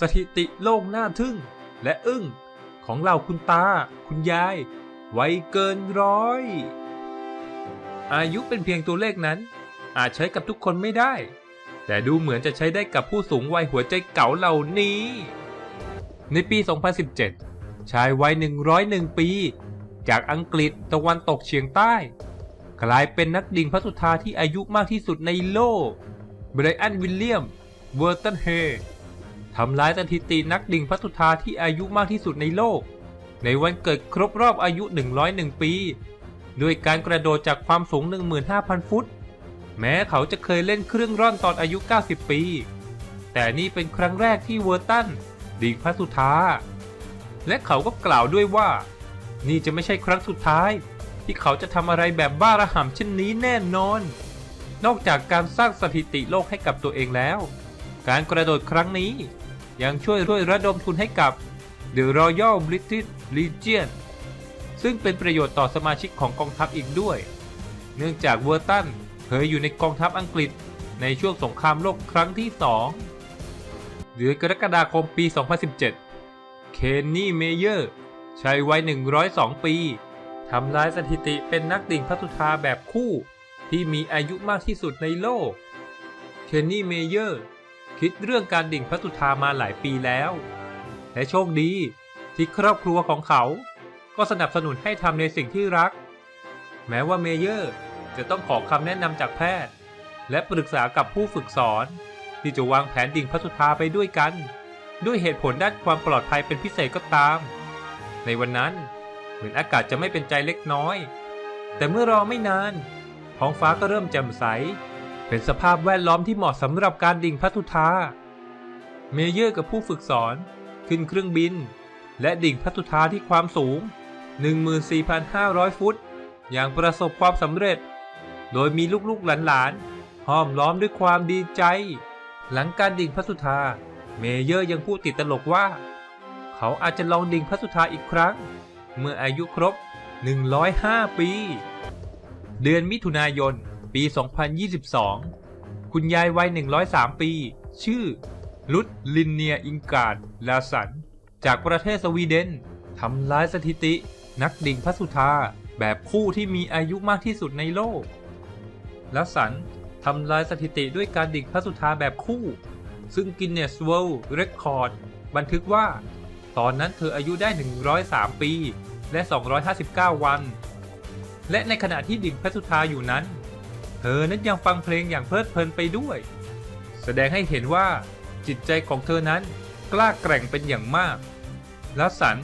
สถิติโลกน่าทึ่ง และอึ้งของเหล่าคุณตา คุณยายวัยเกินร้อย อายุเป็นเพียงตัวเลขนั้น อาจใช้กับทุกคนไม่ได้ แต่ดูเหมือนจะใช้ได้กับผู้สูงวัยหัวใจเก่าเหล่านี้ ในปี 2017 ชายวัย 101 ปี จากอังกฤษตะวันตกเฉียงใต้ กลายเป็นนักดิ่งพระสุธาที่อายุมากที่สุดในโลกไบรอันวิลเลียม เวอร์ตันเฮ ทำลายสถิตินักดิ่งพระสุธาที่อายุมากที่สุดในโลก ในวันเกิดครบรอบอายุ 101 ปี ด้วยการกระโดดจากความสูง 15,000 ฟุต แม้เขาจะเคยเล่นเครื่องร่อนตอนอายุ 90 ปี แต่นี่เป็นครั้งแรกที่เวอร์ตันดิ่งพระสุธาและเขาก็กล่าวด้วยว่า นี่จะไม่ใช่ครั้งสุดท้าย ที่เขาจะทำอะไรแบบบ้าระห่ำเช่นนี้แน่นอน นอกจากการสร้างสถิติโลกให้กับตัวเองแล้ว การกระโดดครั้งนี้ ยังช่วยด้วยระดมทุนให้กับ The Royal British Legion ซึ่งเป็นประโยชน์ต่อสมาชิกของกองทัพอีกด้วย เนื่องจากเวอร์ตันเคยอยู่ในกองทัพอังกฤษในช่วงสงครามโลกครั้งที่ 2 เดือนกรกฎาคมปี 2017 เคนนี่เมเยอร์ชายวัย 102 ปีทำลายสถิติเป็นนักดิ่งพัทุธาแบบคู่ ที่มีอายุมากที่สุดในโลก เคนนี่เมเยอร์ คิดเรื่องการดิ่งพัทุธามาหลายปีแล้ว และโชคดีที่ครอบครัวของเขา ก็สนับสนุนให้ทำในสิ่งที่รัก แม้ว่าเมเยอร์จะต้องขอคำแนะนำจากแพทย์ และปรึกษากับผู้ฝึกสอน ที่จะวางแผนดิ่งพัทุธาไปด้วยกัน ด้วยเหตุผลด้านความปลอดภัยเป็นพิเศษก็ตาม ในวันนั้นเหมือนอากาศจะไม่เป็นใจเล็กน้อย แต่เมื่อรอไม่นานท้องฟ้าก็เริ่มแจ่มใส เป็นสภาพแวดล้อมที่เหมาะสำหรับการดิ่งพัทุธา เมเยอร์กับผู้ฝึกสอน ขึ้นเครื่องบิน และดิ่งพัทุธาที่ความสูง 14,500 ฟุต อย่างประสบความสำเร็จ โดยมีลูกๆหลานๆห้อมล้อมด้วยความดีใจ หลังการดิ่งพัสุธา เมเยอร์ยังพูดติดตลกว่า เขาอาจจะลองดิ่งพัสุธาอีกครั้ง เมื่ออายุครบ 105 ปี เดือนมิถุนายน ปี 2022 คุณยายวัย 103 ปี ชื่อ ลุดลินเนียอิงการลาสัน จากประเทศสวีเดนทำลายสถิติ นักดิ่งพัสุธา แบบคู่ที่มีอายุมากที่สุดในโลกลาสันทำลายสถิติด้วยการดิ่งพระสุธาแบบคู่ ซึ่งกินเนสเวิลด์เรคคอร์ดบันทึกว่า ตอนนั้นเธออายุได้ 103 ปี และ 259 วัน และในขณะที่ดิ่งพระสุธาอยู่นั้น เธอนั้นยังฟังเพลงอย่างเพลิดเพลินไปด้วย แสดงให้เห็นว่าจิตใจของเธอนั้นกล้าแกร่งเป็นอย่างมากลาสัน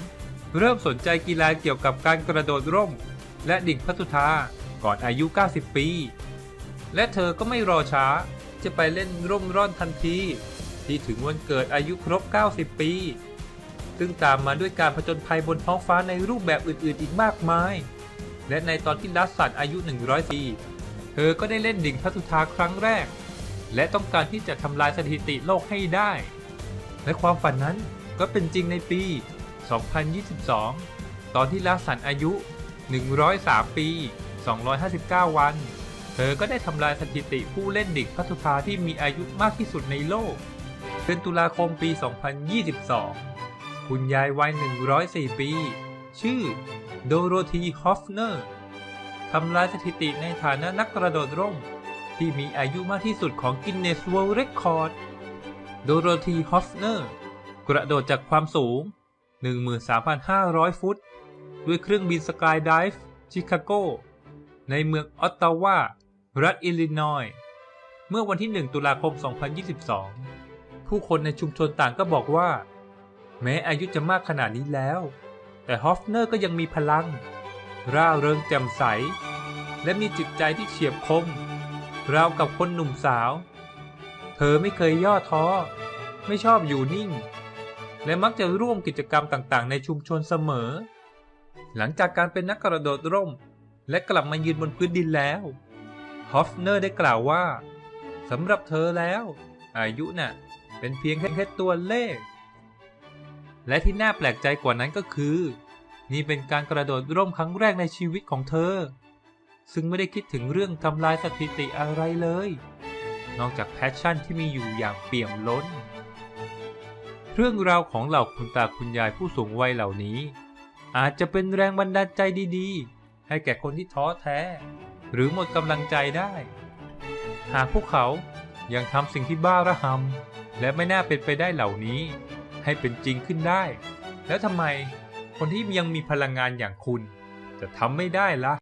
เริ่มสนใจกีฬาเกี่ยวกับการกระโดดร่ม และดิ่งพระสุธาก่อนอายุ 90 ปี และเธอก็ไม่รอช้าจะไปเล่นร่มร่อนทันที ที่ถึงวันเกิดอายุครบ 90 ปี ซึ่งตามมาด้วยการผจญภัยบนท้องฟ้าในรูปแบบอื่นๆ อีกมากมาย และในตอนที่ลัสันอายุ 100 ปี เธอก็ได้เล่นดิ่งพระสุธาครั้งแรก และต้องการที่จะทำลายสถิติโลกให้ได้ และความฝันนั้นก็เป็นจริงในปี 2022 ตอนที่ลัสสันอายุ 103 ปี 259 วัน เธอก็ได้ทำลายสถิติผู้เล่นดิ่งพัสุธาที่มีอายุมากที่สุดในโลกเป็นตุลาคมปี 2022 คุณยายวัย 104 ปี ชื่อ โดโรธี ฮอฟเนอร์ ทำลายสถิติในฐานะนักกระโดดร่ม ที่มีอายุมากที่สุดของกินเนสเวิลด์เรคคอร์ด โดโรธีฮอฟเนอร์ กระโดดจากความสูง 13,500 ฟุต ด้วยเครื่องบินสกายไดฟ์ชิคาโก ในเมืองออตตาวา รัฐอิลลินอยส์เมื่อวันที่ 1 ตุลาคม 2022 ผู้คนในชุมชนต่างก็บอกว่า แม้อายุจะมากขนาดนี้แล้ว แต่ฮอฟเนอร์ก็ยังมีพลัง ร่าเริงแจ่มใส และมีจิตใจที่เฉียบคมราวกับคนหนุ่มสาว เธอไม่เคยย่อท้อ ไม่ชอบอยู่นิ่ง และมักจะร่วมกิจกรรมต่างๆ ในชุมชนเสมอ หลังจากการเป็นนักกระโดดร่ม และกลับมายืนบนพื้นดินแล้ว ฮอฟเนอร์ได้กล่าวว่าสำหรับเธอแล้ว อายุน่ะ เป็นเพียงแค่ตัวเลข และที่น่าแปลกใจกว่านั้นก็คือ นี่เป็นการกระโดดร่มครั้งแรกในชีวิตของเธอ ซึ่งไม่ได้คิดถึงเรื่องทำลายสถิติอะไรเลย นอกจากแพชชั่นที่มีอยู่อย่างเปี่ยมล้น เรื่องราวของเหล่าคุณตาคุณยายผู้สูงวัยเหล่านี้ อาจจะเป็นแรงบันดาลใจดีๆ ให้แก่คนที่ท้อแท้ หรือหมดกำลังใจได้ หากพวกเขายังทำสิ่งที่บ้าระหำและไม่น่าเป็นไปได้เหล่านี้ ให้เป็นจริงขึ้นได้ แล้วทำไม คนที่ยังมีพลังงานอย่างคุณ จะทำไม่ได้ล่ะ